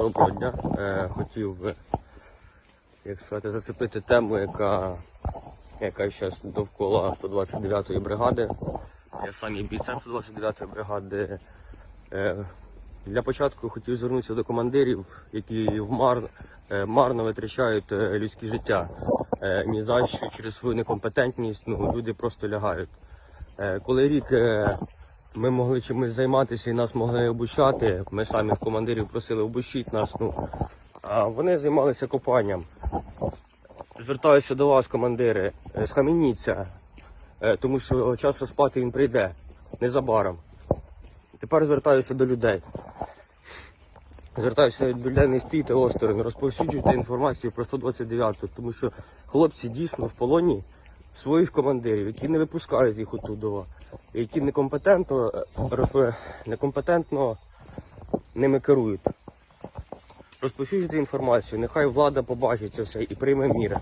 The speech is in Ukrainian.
Доброго дня. Е, хотів як сказати, зацепити тему, яка, яка зараз довкола 129-ї бригади. Я сам є бійцем 129-ї бригади. Е, для початку хотів звернутися до командирів, які вмар, е, марно витрачають е, людське життя. Е, ні за що через свою некомпетентність ну, люди просто лягають. Е, Коли рік е, ми могли чимось займатися і нас могли обучати, ми самі командирів просили обучіть нас. Ну, а вони займалися копанням. Звертаюся до вас, командири, е, схаменіться, е, тому що час розпати він прийде незабаром. Тепер звертаюся до людей. Звертаюся до людей, не стійте осторонь, розповсюджуйте інформацію про 129-ту, тому що хлопці дійсно в полоні своїх командирів, які не випускають їх отудова, які некомпетентно, е, некомпетентно ними керують. Розповсюджуйте інформацію, нехай влада побачить це все і прийме міри.